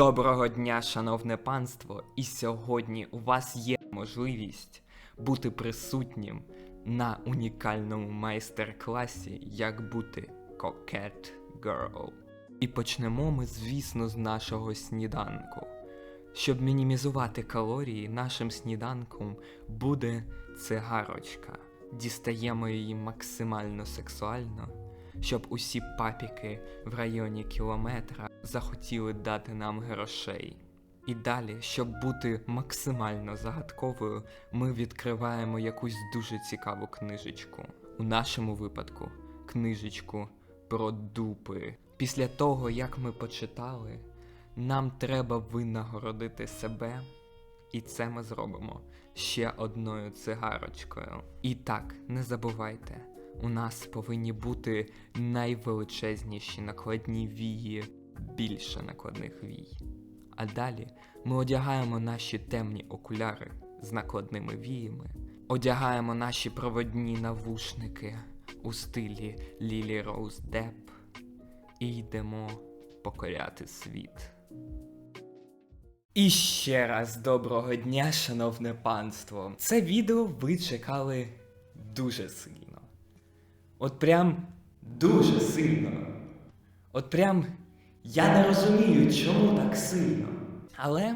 Доброго дня, шановне панство! І сьогодні у вас є можливість бути присутнім на унікальному майстер-класі, як бути Coquette Girl. І почнемо ми, звісно, з нашого сніданку. Щоб мінімізувати калорії, нашим сніданком буде цигарочка. Дістаємо її максимально сексуально, щоб усі папіки в районі кілометра захотіли дати нам грошей. І далі, щоб бути максимально загадковою, ми відкриваємо якусь дуже цікаву книжечку. У нашому випадку книжечку про дупи. Після того, як ми почитали, нам треба винагородити себе, і це ми зробимо ще одною цигарочкою. І так, не забувайте, у нас повинні бути найвеличезніші накладні вії, більше накладних вій. А далі ми одягаємо наші темні окуляри з накладними віями, одягаємо наші проводні навушники у стилі Лілі Роуз Депп і йдемо покоряти світ. І ще раз доброго дня, шановне панство. Це відео ви чекали дуже сильно. От прям дуже сильно. От прям я не розумію, чому так сильно. Але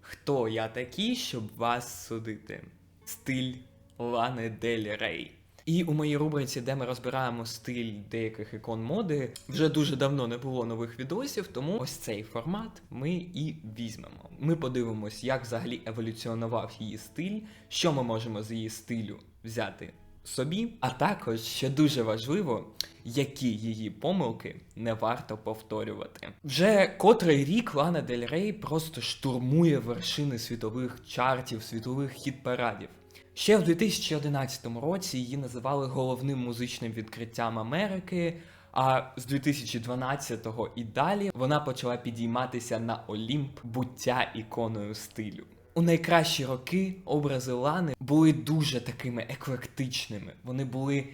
хто я такий, щоб вас судити? Стиль Лани Дель Рей. І у моїй рубриці, де ми розбираємо стиль деяких ікон моди, вже дуже давно не було нових відосів, тому ось цей формат ми і візьмемо. Ми подивимось, як взагалі еволюціонував її стиль, що ми можемо з її стилю взяти собі, а також, що дуже важливо, які її помилки не варто повторювати. Вже котрий рік Лана Дель Рей просто штурмує вершини світових чартів, світових хіт-парадів. Ще в 2011 році її називали головним музичним відкриттям Америки. А з 2012-го і далі вона почала підійматися на Олімп буття іконою стилю. У найкращі роки образи Лани були дуже такими еклектичними. Вони були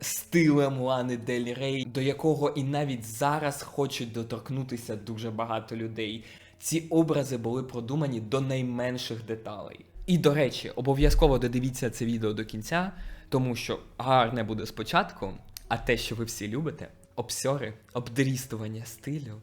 стилем Лани Дель Рей, до якого і навіть зараз хочуть доторкнутися дуже багато людей. Ці образи були продумані до найменших деталей. І до речі, обов'язково додивіться це відео до кінця, тому що гарне буде спочатку, а те, що ви всі любите, обсьори, обдрістування стилю,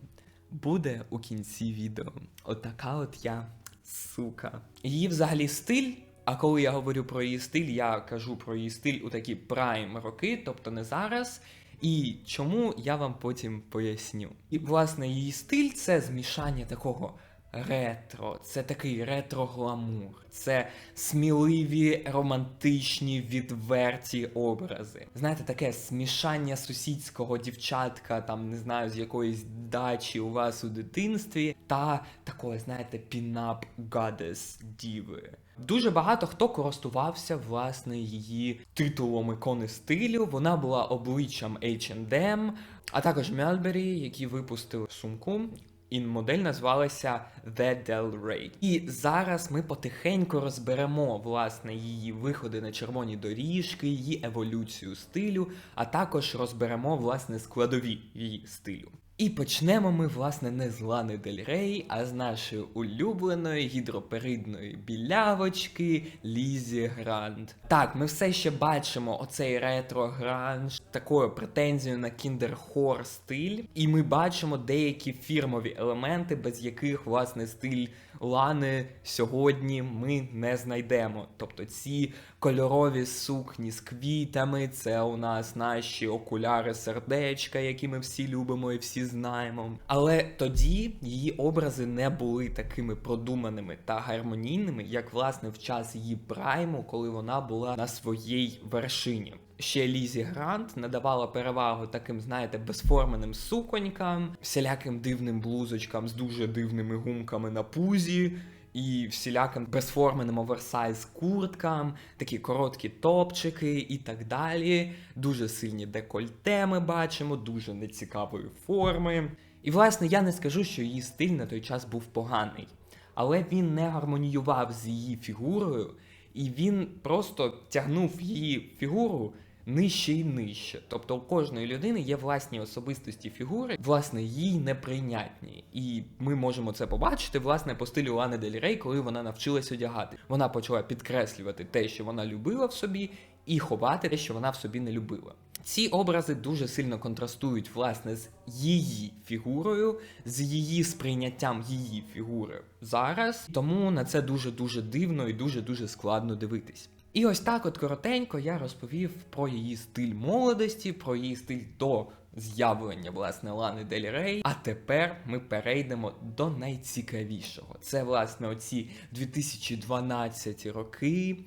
буде у кінці відео. Отака от я сука. Її взагалі стиль. А коли я говорю про її стиль, я кажу про її стиль у такі прайм роки, тобто не зараз. І чому я вам потім поясню. І власне її стиль це змішання такого ретро, це такий ретро-гламур, це сміливі, романтичні, відверті образи. Знаєте, таке смішання сусідського дівчатка, там не знаю, з якоїсь дачі у вас у дитинстві, та такої, знаєте, пінап гадес діви. Дуже багато хто користувався власне її титулом ікони стилю. Вона була обличчям H&M, а також Melberry, які випустили сумку. І модель називалася The Del Rey. І зараз ми потихеньку розберемо власне її виходи на червоні доріжки, її еволюцію стилю, а також розберемо власне складові її стилю. І почнемо ми, власне, не з Лани Дель Рей, а з нашої улюбленої гідроперидної білявочки Лізі Грант. Так, ми все ще бачимо оцей ретро-гранж, такою претензією на кіндер-хор стиль, і ми бачимо деякі фірмові елементи, без яких, власне, стиль Лани сьогодні ми не знайдемо. Тобто ці кольорові сукні з квітами, це у нас наші окуляри сердечка, які ми всі любимо і всі знаємо. Але тоді її образи не були такими продуманими та гармонійними, як власне в час її прайму, коли вона була на своїй вершині. Ще Лізі Грант надавала перевагу таким, знаєте, безформеним суконькам, всіляким дивним блузочкам з дуже дивними гумками на пузі. І всіляким безформеним оверсайз курткам, такі короткі топчики і так далі. Дуже сильні декольте ми бачимо, дуже нецікавої форми. І власне я не скажу, що її стиль на той час був поганий, але він не гармоніював з її фігурою, і він просто тягнув її фігуру нижче і нижче. Тобто у кожної людини є власні особистості фігури, власне, їй неприйнятні. І ми можемо це побачити, власне, по стилю Лани Дель Рей, коли вона навчилась одягати. Вона почала підкреслювати те, що вона любила в собі, і ховати те, що вона в собі не любила. Ці образи дуже сильно контрастують власне з її фігурою, з її сприйняттям її фігури зараз. Тому на це дуже дуже дивно і дуже дуже складно дивитись. І ось так, от коротенько, я розповів про її стиль молодості, про її стиль до з'явлення власне Лани Дель Рей. А тепер ми перейдемо до найцікавішого. Це власне оці 2012 роки.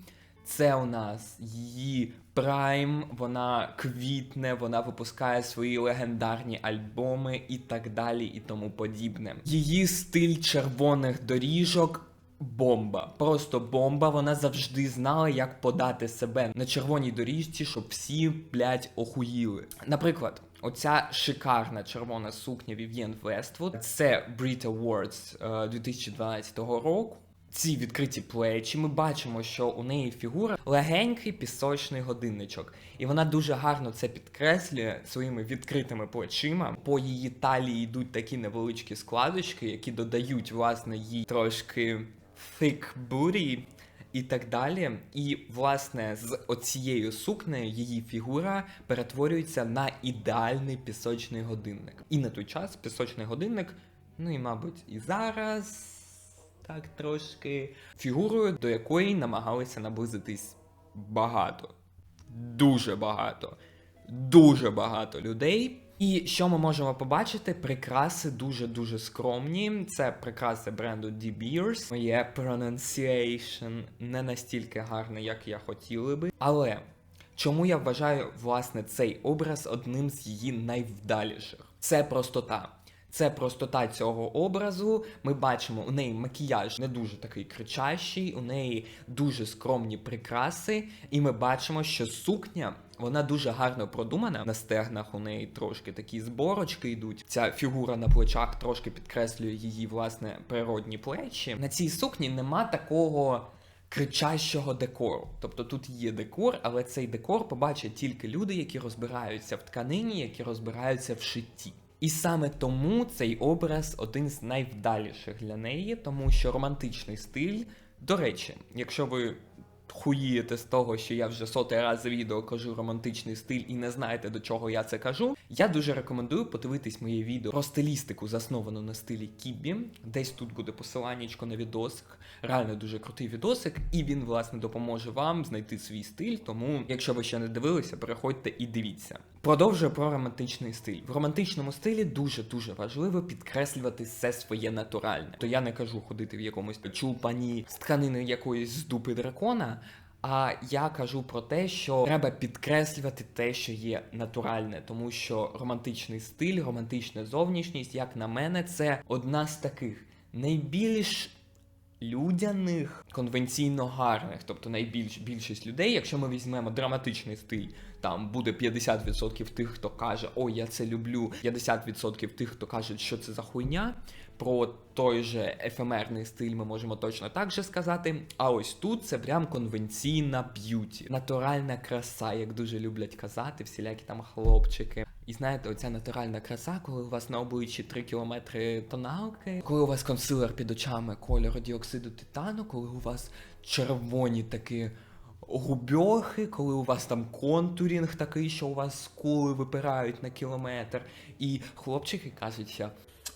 Це у нас її прайм, вона квітне, вона випускає свої легендарні альбоми і так далі, і тому подібне. Її стиль червоних доріжок. Бомба, просто бомба. Вона завжди знала, як подати себе на червоній доріжці, щоб всі, блядь, охуїли. Наприклад, оця шикарна червона сукня Vivienne Westwood, це Brit Awards е, 2012 року. Ці відкриті плечі, ми бачимо, що у неї фігура легенький пісочний годинничок, і вона дуже гарно це підкреслює своїми відкритими плечима. По її талії йдуть такі невеличкі складочки, які додають власне їй трошки thick booty і так далі. І власне з оцією сукнею її фігура перетворюється на ідеальний пісочний годинник. І на той час пісочний годинник, ну і мабуть, і зараз так трошки фігурою, до якої намагалися наблизитись багато, дуже багато, дуже багато людей. І що ми можемо побачити? Прикраси дуже-дуже скромні. Це прикраси бренду De Beers. Моє pronunciation не настільки гарне, як я хотіли би. Але чому я вважаю власне цей образ одним з її найвдаліших? Це простота. Це простота цього образу. Ми бачимо, у неї макіяж не дуже такий кричащий, у неї дуже скромні прикраси, і ми бачимо, що сукня. Вона дуже гарно продумана. На стегнах у неї трошки такі зборочки йдуть. Ця фігура на плечах трошки підкреслює її власне природні плечі. На цій сукні нема такого кричащого декору. Тобто тут є декор, але цей декор побачать тільки люди, які розбираються в тканині, які розбираються в шитті. І саме тому цей образ один з найвдаліших для неї, тому що романтичний стиль. До речі, якщо ви хуїєте з того, що я вже сотий раз відео кажу романтичний стиль і не знаєте до чого я це кажу, я дуже рекомендую подивитись моє відео про стилістику, засновану на стилі Кібі. Десь тут буде посиланнячко на відосик. Реально дуже крутий відосик, і він, власне, допоможе вам знайти свій стиль. Тому, якщо ви ще не дивилися, переходьте і дивіться. Продовжую про романтичний стиль. В романтичному стилі дуже дуже важливо підкреслювати все своє натуральне. То я не кажу ходити в якомусь чулпані з тканини якоїсь з дупи дракона. А я кажу про те, що треба підкреслювати те, що є натуральне, тому що романтичний стиль, романтична зовнішність, як на мене, це одна з таких найбільш людяних, конвенційно гарних, тобто найбільш більшість людей, якщо ми візьмемо драматичний стиль, там буде 50% тих, хто каже, ой, я це люблю, 50% тих, хто каже, що це за хуйня. Про той же ефемерний стиль ми можемо точно так же сказати. А ось тут це прям конвенційна б'юті, натуральна краса, як дуже люблять казати, всілякі там хлопчики. І знаєте, оця натуральна краса, коли у вас на обличчі 3 кілометри тоналки, коли у вас консилер під очами кольору діоксиду титану, коли у вас червоні такі губьохи, коли у вас там контурінг такий, що у вас скули випирають на кілометр, і хлопчики кажуть, що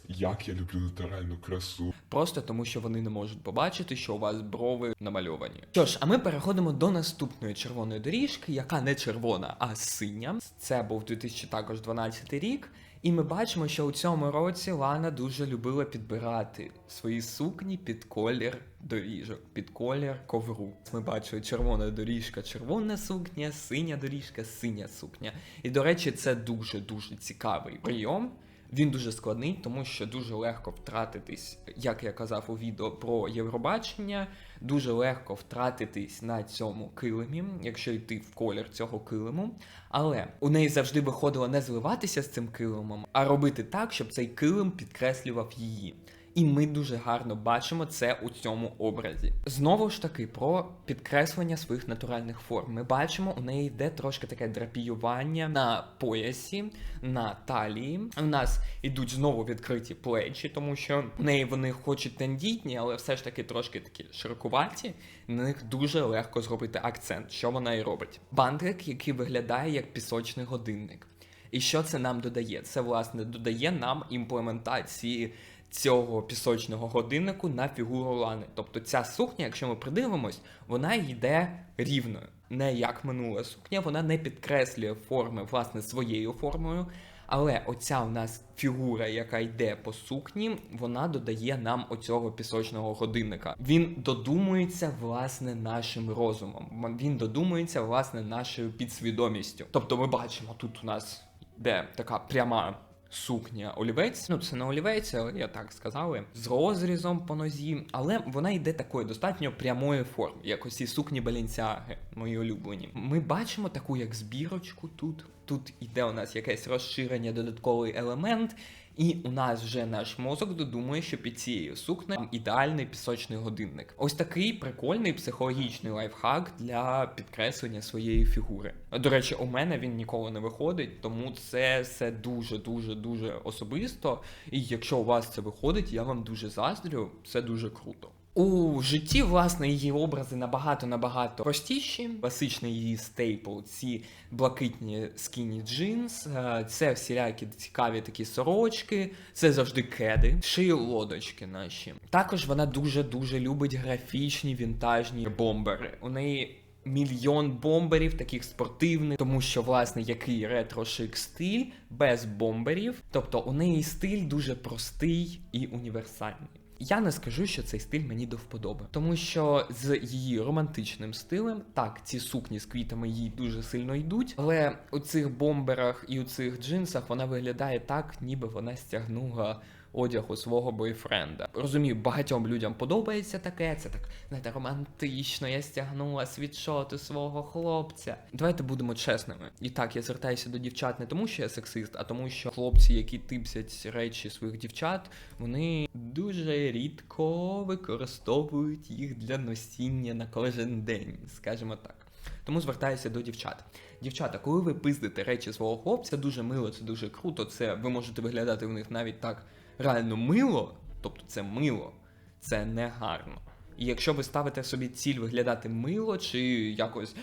Як я люблю натуральну красу. Просто тому, що вони не можуть побачити, що у вас брови намальовані. Що ж, а ми переходимо до наступної червоної доріжки, яка не червона, а синя. Це був 2012 рік. І ми бачимо, що у цьому році Лана дуже любила підбирати свої сукні під колір доріжок, під колір ковру. Ми бачили червона доріжка, червона сукня, синя доріжка, синя сукня. І до речі, це дуже дуже цікавий прийом. Він дуже складний, тому що дуже легко втратитись, як я казав у відео про Євробачення, дуже легко втратитись на цьому килимі, якщо йти в колір цього килиму. Але у неї завжди виходило не зливатися з цим килимом, а робити так, щоб цей килим підкреслював її. І ми дуже гарно бачимо це у цьому образі. Знову ж таки, про підкреслення своїх натуральних форм. Ми бачимо, у неї йде трошки таке драпіювання на поясі, на талії. У нас ідуть знову відкриті плечі, тому що в неї вони хоч і тендітні, але все ж таки трошки такі широкуваті. На них дуже легко зробити акцент, що вона і робить. Бантик, який виглядає як пісочний годинник. І що це нам додає? Це власне додає нам імплементації цього пісочного годиннику на фігуру Лани. Тобто ця сукня, якщо ми придивимось, вона йде рівною. Не як минула сукня, вона не підкреслює форми власне своєю формою. Але оця у нас фігура, яка йде по сукні, вона додає нам оцього пісочного годинника. Він додумується власне нашим розумом. Він додумується власне нашою підсвідомістю. Тобто, ми бачимо, тут у нас де така пряма сукня олівець. Ну, це не олівець, але я так сказали, з розрізом по нозі, але вона йде такої достатньо прямої форми, як ось ці сукні Балінцяги, мої улюблені. Ми бачимо таку як збірочку тут. Тут іде у нас якесь розширення, додатковий елемент. І у нас вже наш мозок додумує, що під цією сукнею ідеальний пісочний годинник. Ось такий прикольний психологічний лайфхак для підкреслення своєї фігури. До речі, у мене він ніколи не виходить, тому це все дуже, дуже, дуже особисто. І якщо у вас це виходить, я вам дуже заздрю, це дуже круто. У житті, власне, її образи набагато набагато простіші. Класичний її стейпл, ці блакитні скіні джинс, е, це всілякі цікаві такі сорочки, це завжди кеди, шиї лодочки наші. Також вона дуже дуже любить графічні вінтажні бомбери. У неї. Мільйон бомберів, таких спортивних, тому що власне який ретро-шик стиль без бомберів. Тобто у неї стиль дуже простий і універсальний. Я не скажу, що цей стиль мені до вподоби, тому що з її романтичним стилем, так, ці сукні з квітами їй дуже сильно йдуть, але у цих бомберах і у цих джинсах вона виглядає так, ніби вона стягнула одягу свого бойфренда. Розумію, багатьом людям подобається таке. Це так, знаєте, романтично. Я стягнула світшоту свого хлопця. Давайте будемо чесними. І так, я звертаюся до дівчат не тому, що я сексист, а тому, що хлопці, які типсять речі своїх дівчат, вони дуже рідко використовують їх для носіння на кожен день, скажімо так. Тому звертаюся до дівчат. Дівчата, коли ви пиздите речі свого хлопця, дуже мило, це дуже круто. Це ви можете виглядати в них навіть так реально мило, тобто це мило, це не гарно. І якщо ви ставите собі ціль виглядати мило, чи якось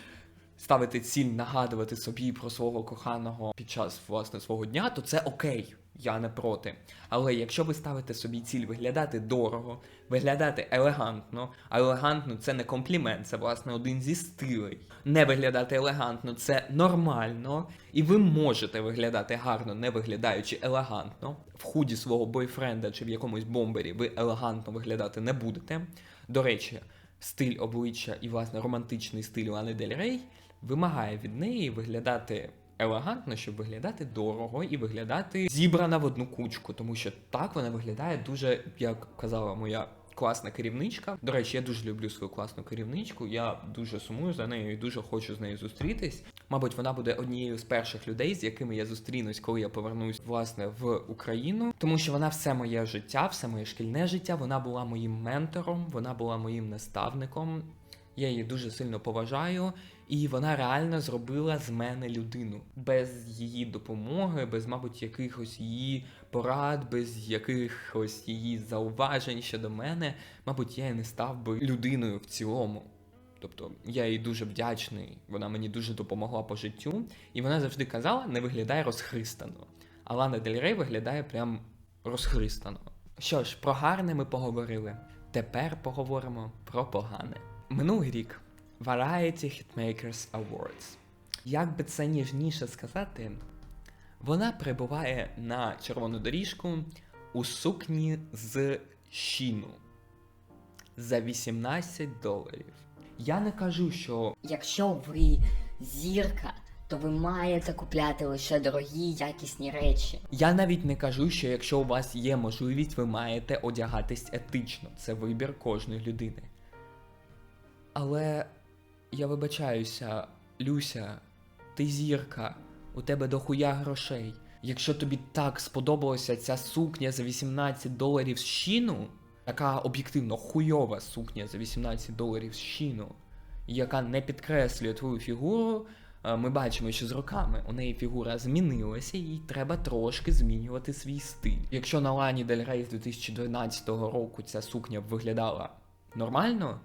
ставите ціль нагадувати собі про свого коханого під час власне свого дня, то це окей. Я не проти. Але якщо ви ставите собі ціль виглядати дорого, виглядати елегантно, а елегантно це не комплімент, це власне один зі стилей. Не виглядати елегантно це нормально, і ви можете виглядати гарно, не виглядаючи елегантно. В худі свого бойфренда чи в якомусь бомбері ви елегантно виглядати не будете. До речі, стиль обличчя і власне романтичний стиль Лани Дель Рей вимагає від неї виглядати елегантно, щоб виглядати дорого і виглядати зібрана в одну кучку, тому що так вона виглядає дуже, як казала моя класна керівничка. До речі, я дуже люблю свою класну керівничку. Я дуже сумую за нею і дуже хочу з нею зустрітись. Мабуть, вона буде однією з перших людей, з якими я зустрінусь, коли я повернусь власне в Україну, тому що вона все моє життя, все моє шкільне життя. Вона була моїм ментором, вона була моїм наставником. Я її дуже сильно поважаю, і вона реально зробила з мене людину. Без її допомоги, без, мабуть, якихось її порад, без якихось її зауважень щодо мене, мабуть, я і не став би людиною в цілому. Тобто я їй дуже вдячний, вона мені дуже допомогла по життю, і вона завжди казала, не виглядає розхристано. А Лана Дель Рей виглядає прям розхристано. Що ж, про гарне ми поговорили. Тепер поговоримо про погане. Минулий рік Variety Hitmakers Awards. Як би це ніжніше сказати, вона прибуває на червону доріжку у сукні з щіну за 18 доларів. Я не кажу, що Якщо ви зірка, то ви маєте купляти лише дорогі якісні речі. я навіть не кажу, що якщо у вас є можливість, ви маєте одягатись етично. Це вибір кожної людини. Але я вибачаюся, Люся, ти зірка, у тебе дохуя грошей. Якщо тобі так сподобалася ця сукня за 18 доларів з Щіну, така об'єктивно хуйова сукня за 18 доларів з Щіну, яка не підкреслює твою фігуру, е, ми бачимо, що з роками у неї фігура змінилася, і треба трошки змінювати свій стиль. Якщо на Лані Дель Рей з 2012 року ця сукня виглядала нормально,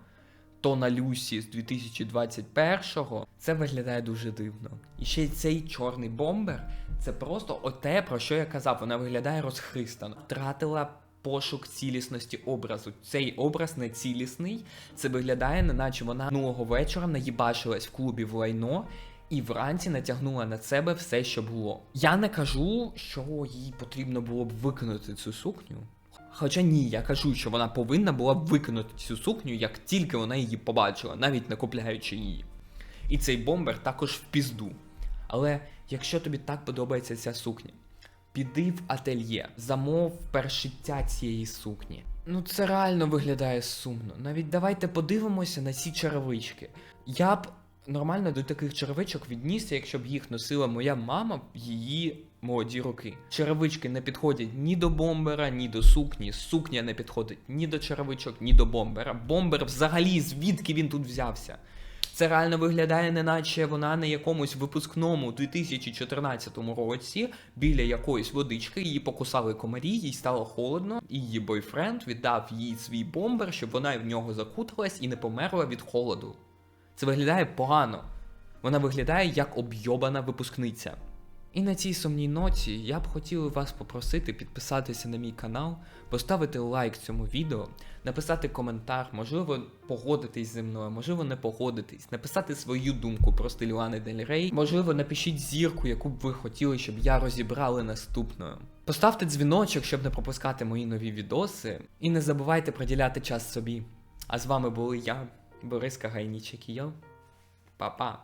то на Люсі з 2021-го це виглядає дуже дивно. І ще цей чорний бомбер це просто оте, про що я казав. Вона виглядає розхристано. Втратила пошук цілісності образу. Цей образ не цілісний. Це виглядає, неначе вона минулого вечора наїбашилась в клубі в лайно. І вранці натягнула на себе все, що було. Я не кажу, що їй потрібно було б викинути цю сукню. Хоча ні, я кажу, що вона повинна була викинути цю сукню, як тільки вона її побачила, навіть не купляючи її. І цей бомбер також в пізду. Але якщо тобі так подобається ця сукня, піди в ательє, замов перешиття цієї сукні. Ну це реально виглядає сумно. Навіть давайте подивимося на ці черевички. Я б нормально до таких черевичок віднісся, якщо б їх носила моя мама в її молоді роки. Черевички не підходять ні до бомбера, ні до сукні. Сукня не підходить ні до черевичок, ні до бомбера. Бомбер взагалі звідки він тут взявся? Це реально виглядає, неначе вона на якомусь випускному 2014 році біля якоїсь водички її покусали комарі, їй стало холодно, і її бойфренд віддав їй свій бомбер, щоб вона в нього закуталась і не померла від холоду. Це виглядає погано. Вона виглядає як обйобана випускниця. І на цій сумній ноті я б хотів вас попросити підписатися на мій канал, поставити лайк цьому відео, написати коментар, можливо, погодитись зі мною, можливо, не погодитись, написати свою думку про стиль Лани Дель Рей, можливо, напишіть зірку, яку б ви хотіли, щоб я розібрала наступною. Поставте дзвіночок, щоб не пропускати мої нові відоси, і не забувайте приділяти час собі. А з вами були я, Борис Кагайнічик і йо. Па-па.